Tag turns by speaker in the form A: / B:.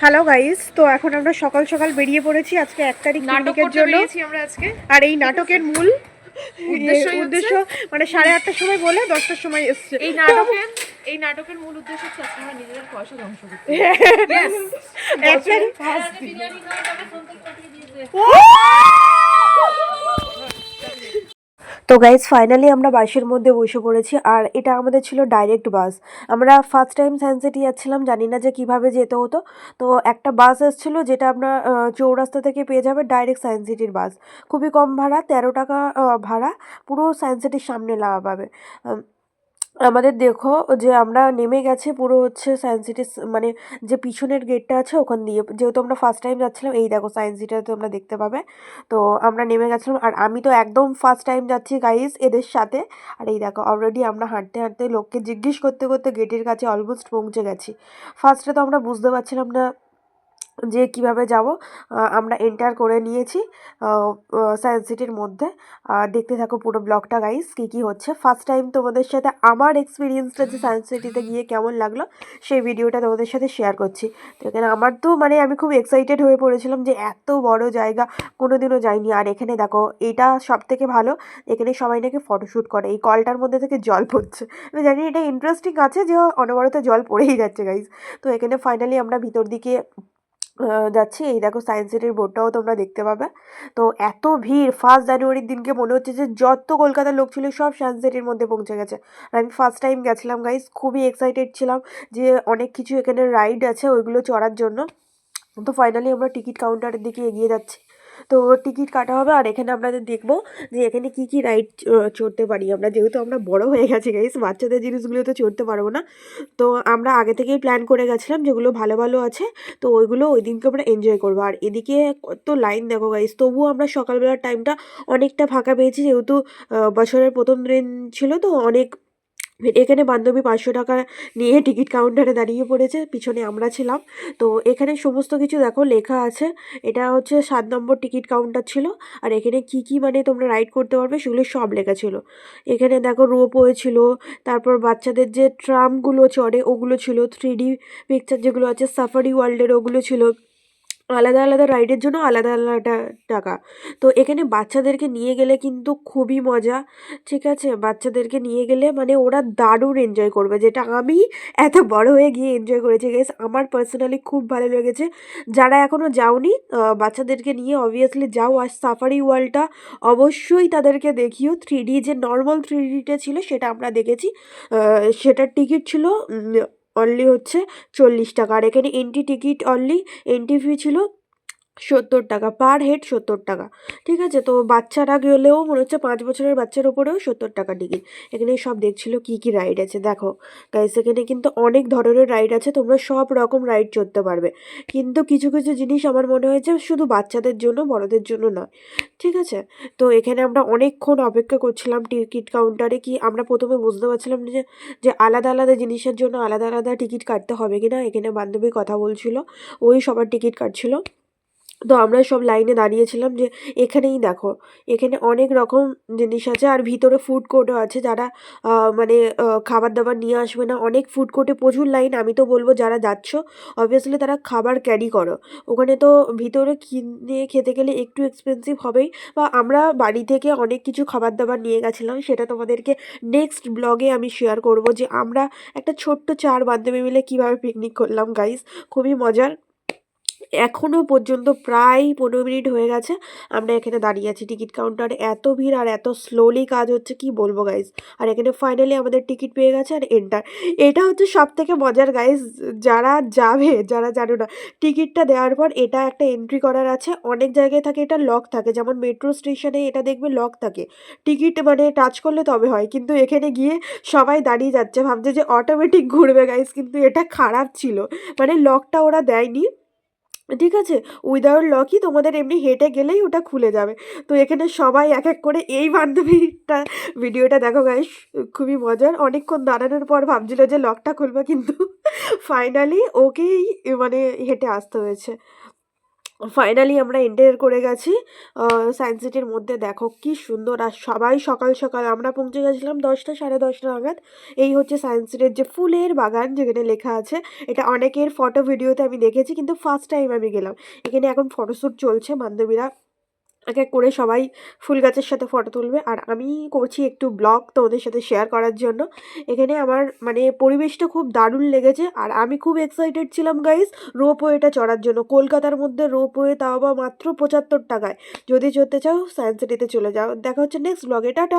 A: Hello guys তো এখন আমরা সকাল সকাল বেরিয়ে পড়েছি। আজকে এক তারিখ
B: নাটকের
A: জন্য।
B: আজকে।
A: আর এই নাটকের মূল উদ্দেশ্য মানে সাড়ে আটটার সময় বলে দশটার সময় এসছে।
B: এই নাটকের এই নাটকের মূল উদ্দেশ্য হচ্ছে আজকে আমরা নিজেদের পয়সা ধ্বংস করতে
A: এক তারিখ তো গাইজ ফাইনালি আমরা বাসের মধ্যে বসে পড়েছি আর এটা আমাদের ছিল ডাইরেক্ট বাস। আমরা ফার্স্ট টাইম সায়েন্স সিটি যাচ্ছিলাম, জানি না যে কীভাবে যেতে হতো। তো একটা বাস এসেছিল যেটা আপনার চৌরাস্তা থেকে পেয়ে যাবে ডাইরেক্ট সায়েন্স সিটির বাস। খুবই কম ভাড়া, তেরো টাকা ভাড়া, পুরো সায়েন্স সিটির সামনে লাগা পাবে আমাদের দেখো যে আমরা নেমে গেছে পুরো হচ্ছে সায়েন্স সিটি মানে যে পিছনের গেটটা আছে ওখান দিয়ে। যেহেতু আমরা ফার্স্ট টাইম যাচ্ছিলাম, এই দেখো সায়েন্স সিটিটা তোমরা দেখতে পাবে। তো আমরা নেমে গেছিলাম আর আমি তো একদম ফার্স্ট টাইম যাচ্ছি গাইস এদের সাথে। আর এই দেখো অলরেডি আমরা হাঁটতে হাঁটতে লোককে জিজ্ঞেস করতে করতে গেটের কাছে অলমোস্ট পৌঁছে গেছি। ফার্স্টে তো আমরা বুঝতে পারছিলাম না যে কীভাবে যাব আমরা এন্টার করে নিয়েছি সায়েন্স সিটির মধ্যে। দেখতে থাকো পুরো ব্লগটা গাইস কী কী হচ্ছে। ফার্স্ট টাইম তোমাদের সাথে আমার এক্সপিরিয়েন্সটা যে সায়েন্স সিটিতে গিয়ে কেমন লাগল, সেই ভিডিওটা তোমাদের সাথে শেয়ার করছি। তো এখানে আমার তো মানে আমি খুব এক্সাইটেড হয়ে পড়েছিলাম যে এত বড় জায়গা কোনো দিনও যাইনি। আর এখানে দেখো, এটা সব থেকে ভালো, এখানে সবাই নাকি ফটোশ্যুট করে। এই কলটার মধ্যে থেকে জল পড়ছে। আমি জানি এটা ইন্টারেস্টিং আছে যে অনবরত জল পড়েই যাচ্ছে গাইজ তো এখানে ফাইনালি আমরা ভিতর দিকে যাচ্ছি। এই দেখো সায়েন্স সিটির বোর্ডটাও তোমরা দেখতে পাবে। তো এত ভিড় ফার্স্ট জানুয়ারির দিনকে মনে হচ্ছে যে যত কলকাতার লোক ছিল, সব সায়েন্স সিটির মধ্যে পৌঁছে গেছে। আর আমি ফার্স্ট টাইম গেছিলাম গাইজ খুবই এক্সাইটেড ছিলাম যে অনেক কিছু এখানে রাইড আছে, ওইগুলো চড়ার জন্য। তো ফাইনালি আমরা টিকিট কাউন্টারের দিকে এগিয়ে যাচ্ছি। তো টিকিট কাটা হবে আর এখানে আপনাদের দেখব যে এখানে কি কি রাইড চড়তে পারি। আমরা যেহেতু আমরা বড় হয়ে গেছি গাইস বাচ্চাদের জিনিসগুলো তো চড়তে পারব না। তো আমরা আগে থেকেই প্ল্যান করে গেছিলাম যেগুলো ভালো ভালো আছে, তো ওইগুলো ওই দিনকে আমরা এনজয় করব। আর এদিকে কত লাইন দেখো গাইস তবুও আমরা সকালবেলার টাইমটা অনেকটা ফাঁকা পেয়েছি। যেহেতু বছরের প্রথম দিন ছিল তো অনেক এখানে বান্ধবী পাঁচশো টাকা নিয়ে টিকিট কাউন্টারে দাঁড়িয়ে পড়েছে, পিছনে আমরা ছিলাম। তো এখানে সমস্ত কিছু দেখো, লেখা আছে। এটা হচ্ছে সাত নম্বর টিকিট কাউন্টার ছিল। আর এখানে কি কি মানে তোমরা রাইড করতে পারবে সেগুলো সব লেখা ছিল। এখানে দেখো রোপওয়ে ছিল তারপর বাচ্চাদের যে ট্রামগুলো চড়ে ওগুলো ছিল থ্রি ডি পিকচার যেগুলো আছে, সাফারি ওয়ার্ল্ডের ওগুলো ছিল। আলাদা আলাদা রাইডের জন্য আলাদা আলাদা টাকা। তো এখানে বাচ্চাদেরকে নিয়ে গেলে কিন্তু খুবই মজা, ঠিক আছে? বাচ্চাদেরকে নিয়ে গেলে মানে ওরা দারুণ এনজয় করবে, যেটা আমি এত বড় হয়ে গিয়ে এনজয় করেছি। গেস আমার পার্সোনালি খুব ভালো লেগেছে। যারা এখনও যাওনি বাচ্চাদেরকে নিয়ে অবভিয়াসলি যাও। আর সাফারি ওয়ার্ল্ডটা অবশ্যই তাদেরকে দেখিও। থ্রি ডি যে নর্মাল থ্রি ডিটা ছিল, সেটা আমরা দেখেছি। সেটার টিকিট ছিল অনলি হচ্ছে চল্লিশ টাকা। আর এখানে entry ticket only entry fee ছিল সত্তর টাকা পার হেড সত্তর টাকা। ঠিক আছে? তো বাচ্চারা গেলেও মনে হচ্ছে পাঁচ বছরের বাচ্চার উপরেও সত্তর টাকা টিকিট এখানে সব দেখছিল কি কি রাইড আছে, দেখো। গাইস এখানে কিন্তু অনেক ধরনের রাইড আছে, তোমরা সব রকম রাইড চড়তে পারবে। কিন্তু কিছু কিছু জিনিস আমার মনে হয়েছে শুধু বাচ্চাদের জন্য, বড়দের জন্য নয়। ঠিক আছে? তো এখানে আমরা অনেকক্ষণ অপেক্ষা করছিলাম টিকিট কাউন্টারে কি আমরা প্রথমে বুঝতে পারছিলাম যে যে আলাদা আলাদা জিনিসের জন্য আলাদা আলাদা টিকিট কাটতে হবে কি না এখানে বান্ধবী কথা বলছিল, ওই সবার টিকিট কাটছিল। তো আমরা সব লাইনে দাঁড়িয়েছিলাম যে এখানেই দেখো, এখানে অনেক রকম জিনিস আছে আর ভিতরে ফুড কোর্টও আছে যারা মানে খাবার দাবার নিয়ে আসবে না। অনেক ফুড কোর্টে প্রচুর লাইন আমি তো বলব যারা যাচ্ছ অবভিয়াসলি তারা খাবার ক্যারি করো। ওখানে তো ভিতরে কিনে খেতে গেলে একটু এক্সপেন্সিভ হবেই বা আমরা বাড়ি থেকে অনেক কিছু খাবার দাবার নিয়ে গেছিলাম, সেটা তোমাদেরকে নেক্সট ব্লগে আমি শেয়ার করব যে আমরা একটা ছোট্ট চার বান্ধবী মিলে কীভাবে পিকনিক করলাম গাইস খুবই মজার। এখনও পর্যন্ত প্রায় পনেরো মিনিট হয়ে গেছে। আমরা এখানে দাঁড়িয়ে আছি টিকিট কাউন্টারে। এত ভিড় আর এত স্লোলি কাজ হচ্ছে, কি বলব গাইজ আর এখানে ফাইনালি আমাদের টিকিট পেয়ে গেছে আর এন্টার এটা হচ্ছে সব থেকে মজার গাইজ যারা যাবে, যারা জানো না, টিকিটটা দেওয়ার পর এটা একটা এন্ট্রি করার আছে। অনেক জায়গায় থাকে এটা লক থাকে, যেমন মেট্রো স্টেশনে এটা দেখবে লক থাকে। টিকিট মানে টাচ করলে তবে হয়, কিন্তু এখানে গিয়ে সবাই দাঁড়িয়ে যাচ্ছে। ভাবছে যে অটোমেটিক ঘুরবে গাইজ কিন্তু এটা খারাপ ছিল। মানে লকটা ওরা দেয়নি। ঠিক আছে? উইদাউট লকই তোমাদের এমনি হেঁটে গেলেই ওটা খুলে যাবে। তো এখানে সবাই এক এক করে এই বান্ধবীটা ভিডিওটা দেখো গাই খুবই মজার। অনেকক্ষণ দাঁড়ানোর পর ভাবছিল যে লকটা খুলবে, কিন্তু ফাইনালি ওকেই মানে হেঁটে আসতে হয়েছে। ফাইনালি আমরা এন্টার করে গেছি। সায়েন্স সিটির মধ্যে দেখো কি সুন্দর। আর সবাই সকাল সকাল আমরা পৌঁছে গেছিলাম দশটা, সাড়ে দশটা নাগাদ। এই হচ্ছে সায়েন্স সিটির যে ফুলের বাগান যেখানে লেখা আছে। এটা অনেকের ফটো ভিডিওতে আমি দেখেছি, কিন্তু ফার্স্ট টাইম আমি গেলাম। এখানে এখন ফটোশ্যুট চলছে, বান্ধবীরা এক এক করে সবাই ফুল গাছের সাথে ফটো তুলবে। আর আমি করছি একটু ব্লগ তোমাদের সাথে শেয়ার করার জন্য। এখানে আমার মানে পরিবেশটা খুব দারুণ লেগেছে। আর আমি খুব এক্সাইটেড ছিলাম গাইস রোপওয়েটা চড়ার জন্য। কলকাতার মধ্যে রোপওয়ে তাও বা মাত্র পঁচাত্তর টাকায়। যদি চড়তে চাও সায়েন্স সিটিতে চলে যাও। দেখা হচ্ছে নেক্সট ব্লগে টাটা!